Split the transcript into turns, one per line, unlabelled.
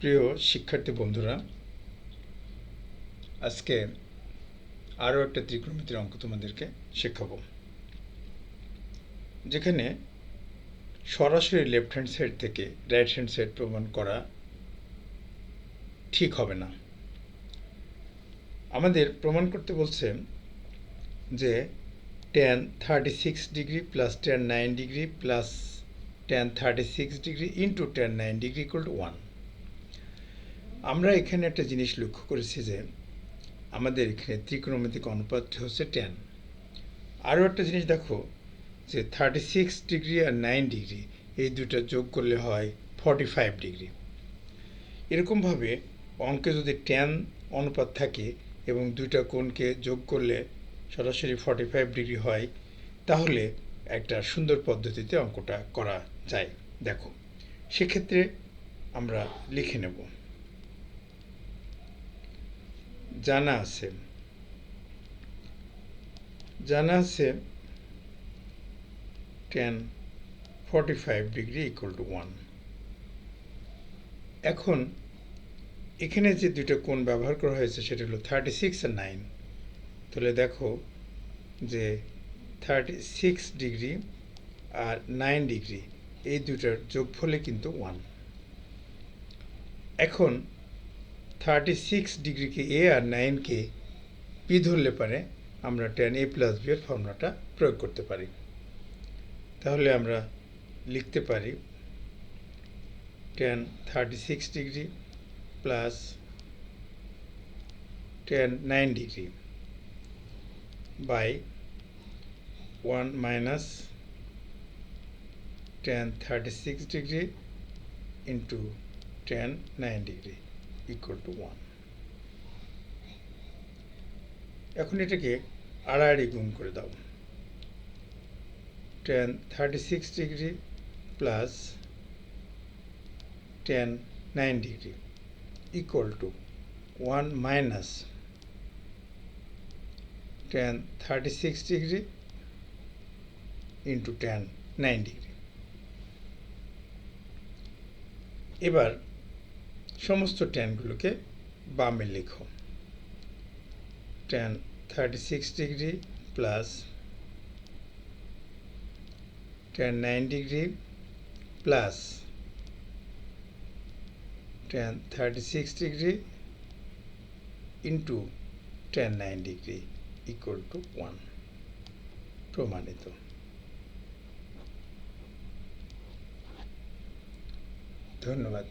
প্রিয় শিক্ষার্থী বন্ধুরা, আজকে আরও একটা ত্রিকোণমিতির অঙ্ক তোমাদেরকে শেখাবো। যেখানে সরাসরি লেফট হ্যান্ড সাইড থেকে রাইট হ্যান্ড সাইড প্রমাণ করা ঠিক হবে না। আমাদের প্রমাণ করতে বলছে যে tan thirty six degree plus tan nine degree plus tan thirty six degree into tan nine degree equal to one আমরা এখানে একটা জিনিস লক্ষ্য করেছি যে আমাদের এখানে ত্রিকোণমিতিক অনুপাতটি হচ্ছে টেন আরও একটা জিনিস দেখো যে থার্টি সিক্স ডিগ্রি আর নাইন ডিগ্রি এই দুটো যোগ করলে হয় ফর্টি ফাইভ ডিগ্রি এরকমভাবে অঙ্কে যদি টেন অনুপাত থাকে এবং দুইটা কোণকে যোগ করলে সরাসরি ফর্টি ফাইভ ডিগ্রি হয়, তাহলে একটা সুন্দর পদ্ধতিতে অঙ্কটা করা যায়। দেখো, সেক্ষেত্রে আমরা লিখে নেব। জানা আছে। জানা আছে tan forty five degree equal to one এখন এখানে যে দুটো কোণ ব্যবহার করা হয়েছে সেটা হলো থার্টি সিক্স আর নাইন তাহলে দেখো যে থার্টি সিক্স ডিগ্রি আর নাইন ডিগ্রি এই দুটার যোগফলে কিন্তু ওয়ান এখন থার্টি সিক্স ডিগ্রিকে এ আর নাইনকে পি ধরলে পারে আমরা টেন এ প্লাস বি এর ফর্মুলাটা প্রয়োগ করতে পারি। তাহলে আমরা লিখতে পারি tan thirty six degree plus tan nine degree by one minus tan thirty six degree into tan nine degree. Equal to one এখন এটাকে আড়াআড়ি গুণ করে দাও। Tan thirty six degree plus tan nine degree equal to 1 minus tan 36 degree into tan 9 degree এবার সমস্ত ট্যানগুলোকে বামে লিখো। Tan thirty six degree plus tan nine degree plus tan 36 degree into tan 9 degree equal to 1 প্রমাণিত। ধন্যবাদ।